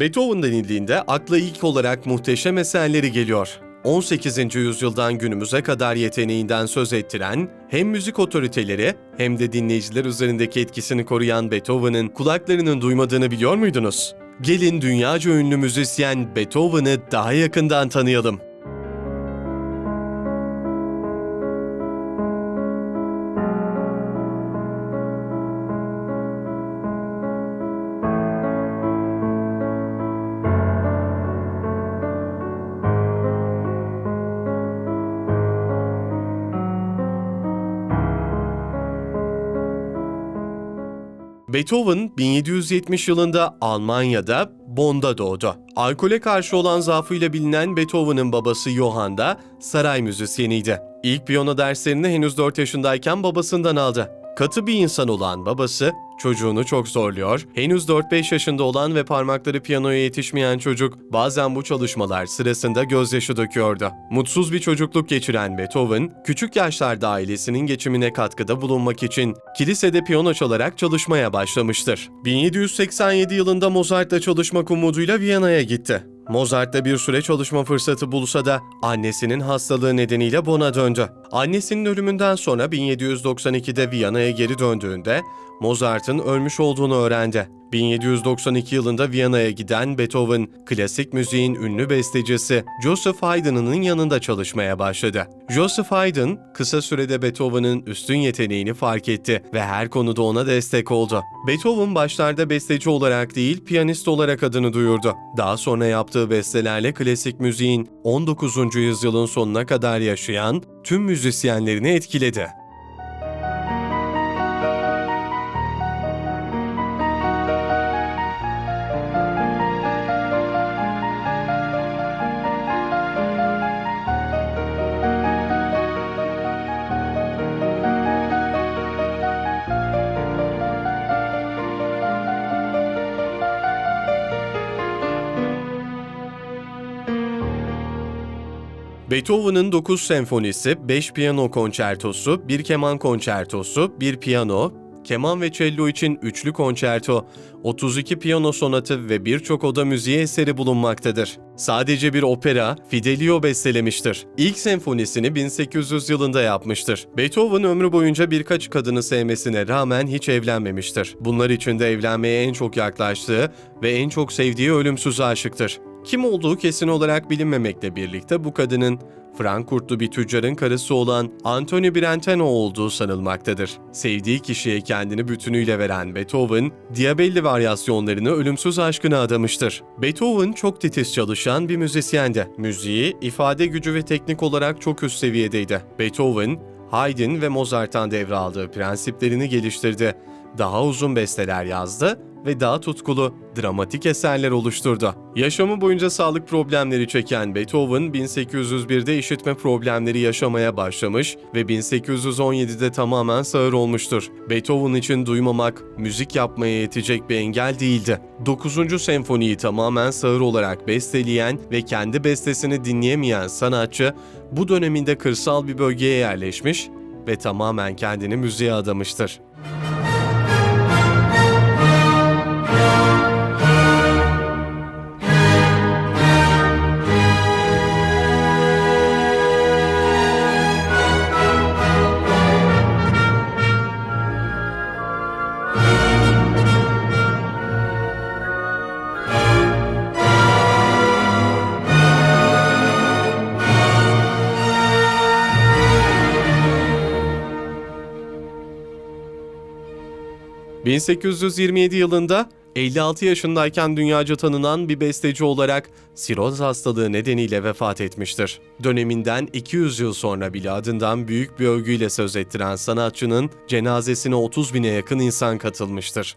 Beethoven denildiğinde akla ilk olarak muhteşem eserleri geliyor. 18. yüzyıldan günümüze kadar yeteneğinden söz ettiren, hem müzik otoriteleri hem de dinleyiciler üzerindeki etkisini koruyan Beethoven'ın kulaklarının duymadığını biliyor muydunuz? Gelin dünyaca ünlü müzisyen Beethoven'ı daha yakından tanıyalım. Beethoven 1770 yılında Almanya'da Bonn'da doğdu. Alkole karşı olan zaafıyla bilinen Beethoven'ın babası Johann da saray müzisyeniydi. İlk piyano derslerini henüz 4 yaşındayken babasından aldı. Katı bir insan olan babası çocuğunu çok zorluyor. Henüz 4-5 yaşında olan ve parmakları piyanoya yetişmeyen çocuk bazen bu çalışmalar sırasında gözyaşı döküyordu. Mutsuz bir çocukluk geçiren Beethoven, küçük yaşlarda ailesinin geçimine katkıda bulunmak için kilisede piyano çalarak çalışmaya başlamıştır. 1787 yılında Mozart'la çalışmak umuduyla Viyana'ya gitti. Mozart'ta bir süre çalışma fırsatı bulsa da annesinin hastalığı nedeniyle Bonn'a döndü. Annesinin ölümünden sonra 1792'de Viyana'ya geri döndüğünde Mozart'ın ölmüş olduğunu öğrendi. 1792 yılında Viyana'ya giden Beethoven, klasik müziğin ünlü bestecisi Joseph Haydn'ın yanında çalışmaya başladı. Joseph Haydn, kısa sürede Beethoven'ın üstün yeteneğini fark etti ve her konuda ona destek oldu. Beethoven başlarda besteci olarak değil, piyanist olarak adını duyurdu. Daha sonra yaptığı bestelerle klasik müziğin 19. yüzyılın sonuna kadar yaşayan tüm müzisyenlerini etkiledi. Beethoven'ın 9 senfonisi, 5 piyano konçertosu, 1 keman konçertosu, 1 piyano, keman ve cello için üçlü konçerto, 32 piyano sonatı ve birçok oda müziği eseri bulunmaktadır. Sadece bir opera, Fidelio bestelemiştir. İlk senfonisini 1800 yılında yapmıştır. Beethoven ömrü boyunca birkaç kadını sevmesine rağmen hiç evlenmemiştir. Bunlar içinde evlenmeye en çok yaklaştığı ve en çok sevdiği ölümsüz aşıktır. Kim olduğu kesin olarak bilinmemekle birlikte bu kadının Frankfurtlu bir tüccarın karısı olan Anthony Brentano olduğu sanılmaktadır. Sevdiği kişiye kendini bütünüyle veren Beethoven, Diabelli varyasyonlarını ölümsüz aşkına adamıştır. Beethoven çok titiz çalışan bir müzisyendi. Müziği, ifade gücü ve teknik olarak çok üst seviyedeydi. Beethoven, Haydn ve Mozart'tan devraldığı prensiplerini geliştirdi. Daha uzun besteler yazdı ve daha tutkulu, dramatik eserler oluşturdu. Yaşamı boyunca sağlık problemleri çeken Beethoven, 1801'de işitme problemleri yaşamaya başlamış ve 1817'de tamamen sağır olmuştur. Beethoven için duymamak, müzik yapmaya yetecek bir engel değildi. 9. senfoniyi tamamen sağır olarak besteleyen ve kendi bestesini dinleyemeyen sanatçı, bu döneminde kırsal bir bölgeye yerleşmiş ve tamamen kendini müziğe adamıştır. 1827 yılında 56 yaşındayken dünyaca tanınan bir besteci olarak siroz hastalığı nedeniyle vefat etmiştir. Döneminden 200 yıl sonra bile adından büyük bir övgüyle söz ettiren sanatçının cenazesine 30 bine yakın insan katılmıştır.